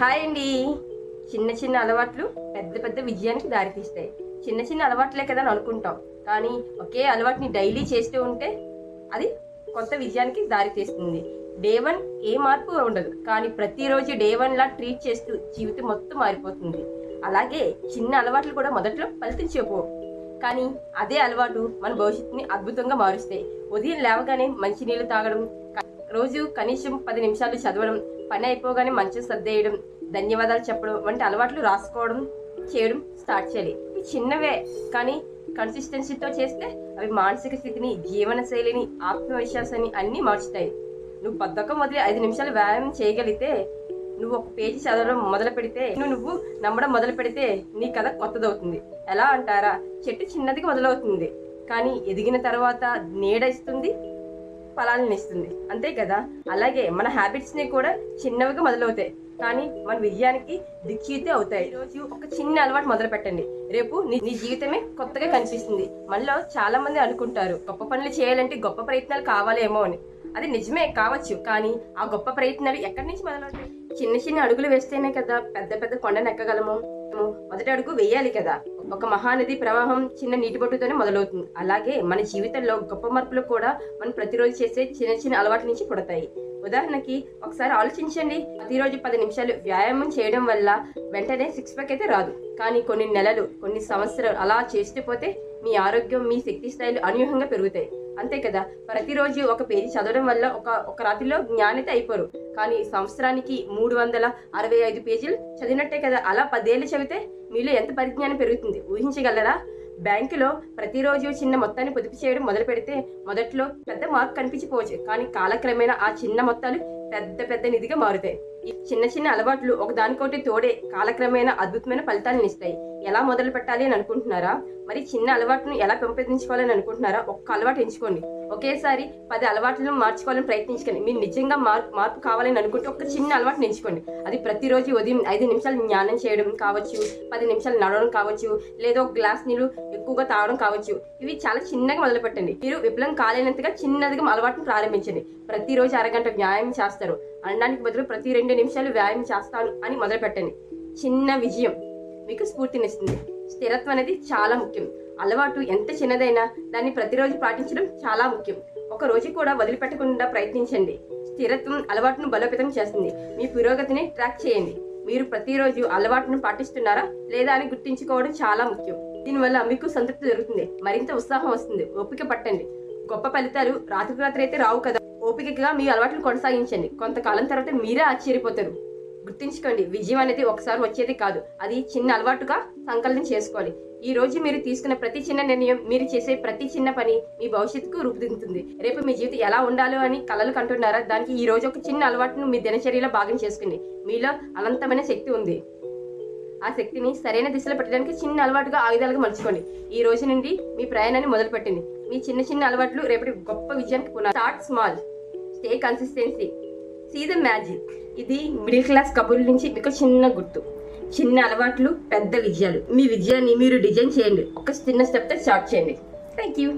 Hi అండి. చిన్న చిన్న అలవాట్లు పెద్ద పెద్ద విజయానికి దారితీస్తాయి. చిన్న చిన్న అలవాట్లే కదా అని అనుకుంటాం. కానీ ఒకే అలవాటుని డైలీ చేస్తూ ఉంటే అది కొత్త విజయానికి దారితీస్తుంది. డే వన్ ఏ మార్పు ఉండదు. కానీ ప్రతిరోజు డే వన్లా ట్రీట్ చేస్తూ జీవితం మొత్తం మారిపోతుంది. అలాగే చిన్న అలవాట్లు కూడా మొదట్లో ఫలితించకపోవు కానీ అదే అలవాటు మన భవిష్యత్తుని అద్భుతంగా మారుస్తాయి. ఉదయం లేవగానే మంచినీళ్ళు తాగడం రోజు కనీసం పది నిమిషాలు చదవడం పని అయిపోగానే మంచి సర్దేయడం ధన్యవాదాలు చెప్పడం వంటి అలవాట్లు రాసుకోవడం చేయడం స్టార్ట్ చేయాలి. ఇవి చిన్నవే కానీ కన్సిస్టెన్సీతో చేస్తే అవి మానసిక స్థితిని జీవన శైలిని ఆత్మవిశ్వాసాన్ని అన్నీ మార్చుతాయి. నువ్వు బద్ధకం వదిలి ఐదు నిమిషాలు వ్యాయామం చేయగలిగితే నువ్వు ఒక పేజీ చదవడం మొదలు పెడితే నువ్వు నువ్వు నమ్మడం మొదలు పెడితే నీ కథ కొత్తదవుతుంది. ఎలా అంటారా? చెట్టు చిన్నదిగా మొదలవుతుంది. కానీ ఎదిగిన తర్వాత నీడ ఇస్తుంది ఫలాలను ఇస్తుంది అంతే కదా? అలాగే మన హ్యాబిట్స్ని కూడా చిన్నవిగా మొదలవుతాయి. కానీ మన విజయానికి దిక్చీతే అవుతాయి. రోజు ఒక చిన్న అలవాటు మొదలు పెట్టండి. రేపు నీ నీ జీవితమే కొత్తగా కనిపిస్తుంది. మనలో చాలా మంది అనుకుంటారు గొప్ప పనులు చేయాలంటే గొప్ప ప్రయత్నాలు కావాలేమో అని. అది నిజమే కావచ్చు. కానీ ఆ గొప్ప ప్రయత్నాలు ఎక్కడి నుంచి మొదలవుతాయి? చిన్న చిన్న అడుగులు వేస్తేనే కదా పెద్ద పెద్ద కొండను ఎక్కగలము మొదటి అడుగు వేయాలి కదా? ఒక మహానది ప్రవాహం చిన్న నీటి బొట్టుతోనే మొదలవుతుంది. అలాగే మన జీవితంలో గొప్ప మార్పులు కూడా మనం ప్రతిరోజు చేసే చిన్న చిన్న అలవాట్ల నుంచి పుడతాయి. ఉదాహరణకి ఒకసారి ఆలోచించండి. ప్రతిరోజు పది నిమిషాలు వ్యాయామం చేయడం వల్ల వెంటనే సిక్స్ ప్యాక్ అయితే రాదు. కానీ కొన్ని నెలలు కొన్ని సంవత్సరాలు అలా చేస్తే పోతే మీ ఆరోగ్యం మీ శక్తి స్థాయిలు అనూహ్యంగా పెరుగుతాయి. అంతే కదా? ప్రతిరోజు ఒక పేజీ చదవడం వల్ల ఒక ఒక రాత్రిలో జ్ఞానిత అయిపోరు. కానీ సంవత్సరానికి మూడు వందల అరవై ఐదు పేజీలు చదివినట్టే కదా? అలా పదేళ్ళు చదివితే మీలో ఎంత పరిజ్ఞానం పెరుగుతుంది? ఊహించగలరా? బ్యాంకులో ప్రతిరోజు చిన్న మొత్తాన్ని పొదుపు చేయడం మొదలు పెడితే మొదట్లో పెద్ద మార్క్ కనిపించిపోవచ్చు. కానీ కాలక్రమేణా ఆ చిన్న మొత్తాలు పెద్ద పెద్ద నిధిగా మారుతాయి. చిన్న చిన్న అలవాట్లు ఒకదానికొకటి తోడే కాలక్రమేణా అద్భుతమైన ఫలితాలను ఇస్తాయి. ఎలా మొదలు పెట్టాలి అని అనుకుంటున్నారా? మరి చిన్న అలవాటును ఎలా పెంపొందించుకోవాలని అనుకుంటున్నారా? ఒక్క అలవాటు ఎంచుకోండి. ఒకేసారి పది అలవాట్లను మార్చుకోవాలని ప్రయత్నించకండి. మీరు నిజంగా మార్పు మార్పు కావాలని అనుకుంటే ఒక చిన్న అలవాటు ఎంచుకోండి. అది ప్రతిరోజు ఉదయం ఐదు నిమిషాలు జ్ఞానం చేయడం కావచ్చు పది నిమిషాలు నడవడం కావచ్చు లేదా ఒక గ్లాస్ నీళ్ళు ఎక్కువగా తాగడం కావచ్చు. ఇవి చాలా చిన్నగా మొదలు పెట్టండి. మీరు విఫలం కాలేనంతగా చిన్నదిగా అలవాటును ప్రారంభించండి. ప్రతిరోజు అరగంట వ్యాయామం చేస్తారు. అనడానికి బదులు ప్రతి రెండు నిమిషాలు వ్యాయామం చేస్తాను అని మొదలు పెట్టండి చిన్న విజయం మీకు స్ఫూర్తినిస్తుంది. స్థిరత్వం అనేది చాలా ముఖ్యం. అలవాటు ఎంత చిన్నదైనా దాన్ని ప్రతిరోజు పాటించడం చాలా ముఖ్యం. ఒక రోజు కూడా వదిలిపెట్టకుండా ప్రయత్నించండి. స్థిరత్వం అలవాటును బలోపేతం చేస్తుంది. మీ పురోగతిని ట్రాక్ చేయండి. మీరు ప్రతిరోజు అలవాటును పాటిస్తున్నారా లేదా అని గుర్తించుకోవడం చాలా ముఖ్యం. దీనివల్ల మీకు సంతృప్తి దొరుకుతుంది. మరింత ఉత్సాహం వస్తుంది. ఓపిక పట్టండి. గొప్ప ఫలితాలు రాత్రికి రాత్రి అయితే రావు కదా. ఓపికగా మీ అలవాట్లు కొనసాగించండి. కొంతకాలం తర్వాత మీరే ఆశ్చర్యపోతారు. గుర్తుంచుకోండి విజయం అనేది ఒకసారి వచ్చేది కాదు. అది చిన్న అలవాటుగా సంకలనం చేసుకోవాలి. ఈ రోజు మీరు తీసుకున్న ప్రతి చిన్న నిర్ణయం మీరు చేసే ప్రతి చిన్న పని మీ భవిష్యత్తుకు రూపుదిద్దుతుంది. రేపు మీ జీవితం ఎలా ఉండాలో అని కలలు కంటున్నారా? దానికి ఈ రోజు ఒక చిన్న అలవాటును మీ దినచర్యలో భాగం చేసుకోండి. మీలో అనంతమైన శక్తి ఉంది. ఆ శక్తిని సరైన దిశలో పెట్టడానికి చిన్న అలవాటుగా ఆయుధాలుగా మలుచుకోండి. ఈ రోజు నుండి మీ ప్రయాణాన్ని మొదలుపెట్టండి. మీ చిన్న చిన్న అలవాట్లు రేపటి గొప్ప విజయానికి పునాది. Start small. Stay consistency see the magic ఇది మిడిల్ క్లాస్ కబుర్ల నుంచి మీకు చిన్న గుర్తు. చిన్న అలవాట్లు పెద్ద విజయాలు. మీ విజయాన్ని మీరు డిజైన్ చేయండి. ఒక చిన్న స్టెప్తో స్టార్ట్ చేయండి. Thank you